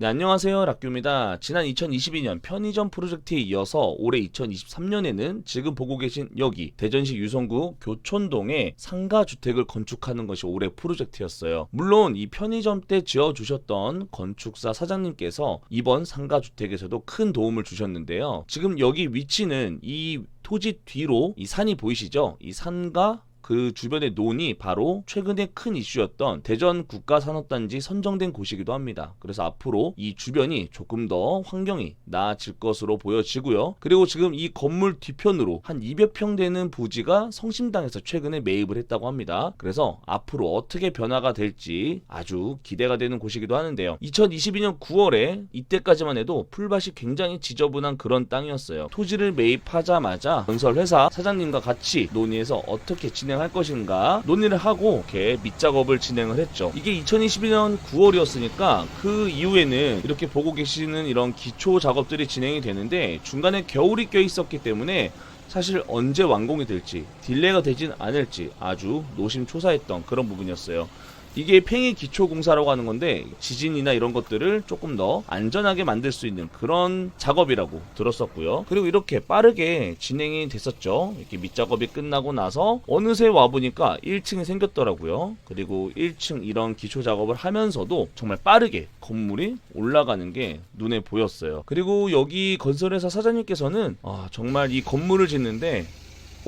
네, 안녕하세요. 락규입니다. 지난 2022년 편의점 프로젝트에 이어서 올해 2023년에는 지금 보고 계신 여기 대전시 유성구 교촌동에 상가 주택을 건축하는 것이 올해 프로젝트였어요. 물론 이 편의점 때 지어 주셨던 건축사 사장님께서 이번 상가 주택에서도 큰 도움을 주셨는데요. 지금 여기 위치는 이 토지 뒤로 이 산이 보이시죠? 이 산과 그 주변의 논이 바로 최근에 큰 이슈였던 대전 국가산업단지 선정된 곳이기도 합니다. 그래서 앞으로 이 주변이 조금 더 환경이 나아질 것으로 보여지고요. 그리고 지금 이 건물 뒤편으로 한 200평 되는 부지가 성심당에서 최근에 매입을 했다고 합니다. 그래서 앞으로 어떻게 변화가 될지 아주 기대가 되는 곳이기도 하는데요. 2022년 9월에 이때까지만 해도 풀밭이 굉장히 지저분한 그런 땅이었어요. 토지를 매입하자마자 건설 회사 사장님과 같이 논의해서 어떻게 진행 할 것인가 논의를 하고 이렇게 밑작업을 진행을 했죠. 이게 2022년 9월이었으니까 그 이후에는 이렇게 보고 계시는 이런 기초 작업들이 진행이 되는데 중간에 겨울이 껴 있었기 때문에 사실 언제 완공이 될지 딜레이가 되진 않을지 아주 노심초사했던 그런 부분이었어요. 이게 팽이 기초 공사라고 하는 건데 지진이나 이런 것들을 조금 더 안전하게 만들 수 있는 그런 작업이라고 들었었고요. 그리고 이렇게 빠르게 진행이 됐었죠. 이렇게 밑작업이 끝나고 나서 어느새 와 보니까 1층이 생겼더라고요. 그리고 1층 이런 기초 작업을 하면서도 정말 빠르게 건물이 올라가는 게 눈에 보였어요. 그리고 여기 건설회사 사장님께서는 아, 정말 이 건물을 짓는데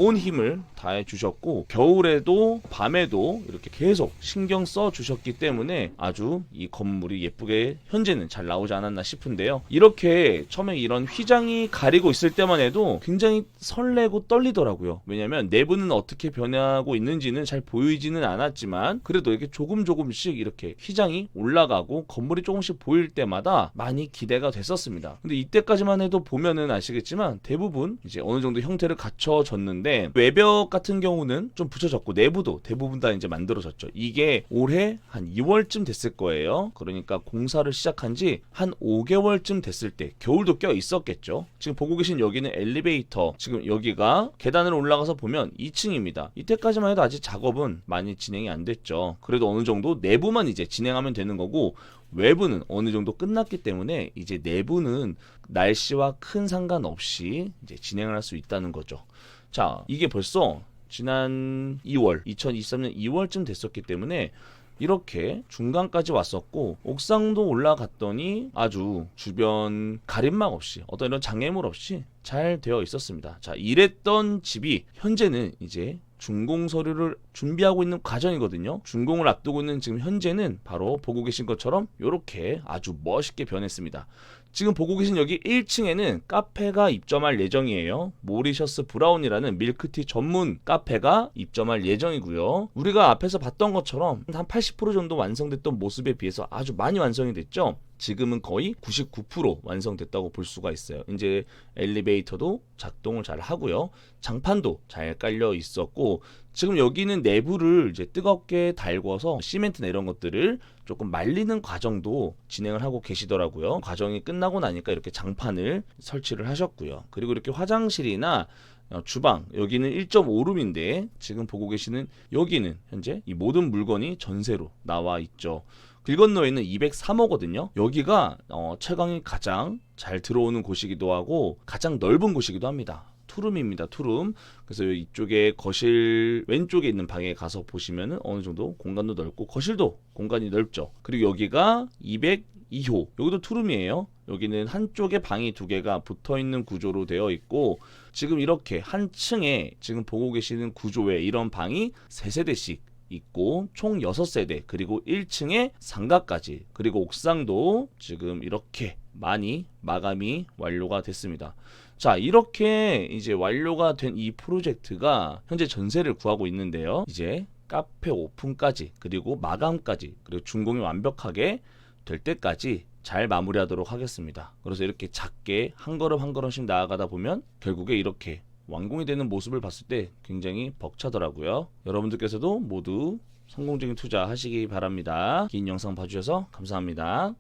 온 힘을 다해 주셨고 겨울에도 밤에도 이렇게 계속 신경 써 주셨기 때문에 아주 이 건물이 예쁘게 현재는 잘 나오지 않았나 싶은데요. 이렇게 처음에 이런 휘장이 가리고 있을 때만 해도 굉장히 설레고 떨리더라고요. 왜냐면 내부는 어떻게 변하고 있는지는 잘 보이지는 않았지만 그래도 이렇게 조금 조금씩 이렇게 휘장이 올라가고 건물이 조금씩 보일 때마다 많이 기대가 됐었습니다. 근데 이때까지만 해도 보면은 아시겠지만 대부분 이제 어느 정도 형태를 갖춰졌는데 외벽 같은 경우는 좀 붙여졌고 내부도 대부분 다 이제 만들어졌죠. 이게 올해 한 2월쯤 됐을 거예요. 그러니까 공사를 시작한 지 한 5개월쯤 됐을 때 겨울도 껴 있었겠죠. 지금 보고 계신 여기는 엘리베이터. 지금 여기가 계단을 올라가서 보면 2층입니다. 이때까지만 해도 아직 작업은 많이 진행이 안 됐죠. 그래도 어느 정도 내부만 이제 진행하면 되는 거고 외부는 어느 정도 끝났기 때문에 이제 내부는 날씨와 큰 상관없이 이제 진행을 할 수 있다는 거죠. 자, 이게 벌써 지난 2월, 2023년 2월쯤 됐었기 때문에 이렇게 중간까지 왔었고 옥상도 올라갔더니 아주 주변 가림막 없이 어떤 이런 장애물 없이 잘 되어 있었습니다. 자, 이랬던 집이 현재는 이제 준공 서류를 준비하고 있는 과정이거든요. 준공을 앞두고 있는 지금 현재는 바로 보고 계신 것처럼 이렇게 아주 멋있게 변했습니다. 지금 보고 계신 여기 1층에는 카페가 입점할 예정이에요. 모리셔스 브라운이라는 밀크티 전문 카페가 입점할 예정이고요. 우리가 앞에서 봤던 것처럼 한 80% 정도 완성됐던 모습에 비해서 아주 많이 완성이 됐죠. 지금은 거의 99% 완성됐다고 볼 수가 있어요. 이제 엘리베이터도 작동을 잘 하고요. 장판도 잘 깔려 있었고 지금 여기는 내부를 이제 뜨겁게 달궈서 시멘트나 이런 것들을 조금 말리는 과정도 진행을 하고 계시더라고요. 과정이 끝나고 나니까 이렇게 장판을 설치를 하셨고요. 그리고 이렇게 화장실이나 어, 주방 여기는 1.5룸인데 지금 보고 계시는 여기는 현재 이 모든 물건이 전세로 나와 있죠. 길 건너에 있는 203호거든요. 여기가 어, 최강이 가장 잘 들어오는 곳이기도 하고 가장 넓은 곳이기도 합니다. 투룸입니다. 투룸. 그래서 이쪽에 거실 왼쪽에 있는 방에 가서 보시면은 어느 정도 공간도 넓고 거실도 공간이 넓죠. 그리고 여기가 202호. 여기도 투룸이에요. 여기는 한쪽에 방이 두 개가 붙어 있는 구조로 되어 있고 지금 이렇게 한 층에 지금 보고 계시는 구조에 이런 방이 세 세대씩 있고 총 6세대 그리고 1층에 상가까지 그리고 옥상도 지금 이렇게 많이 마감이 완료가 됐습니다. 자, 이렇게 이제 완료가 된 이 프로젝트가 현재 전세를 구하고 있는데요. 이제 카페 오픈까지 그리고 마감까지 그리고 준공이 완벽하게 될 때까지 잘 마무리하도록 하겠습니다. 그래서 이렇게 작게 한 걸음 한 걸음씩 나아가다 보면 결국에 이렇게 완공이 되는 모습을 봤을 때 굉장히 벅차더라고요. 여러분들께서도 모두 성공적인 투자 하시기 바랍니다. 긴 영상 봐주셔서 감사합니다.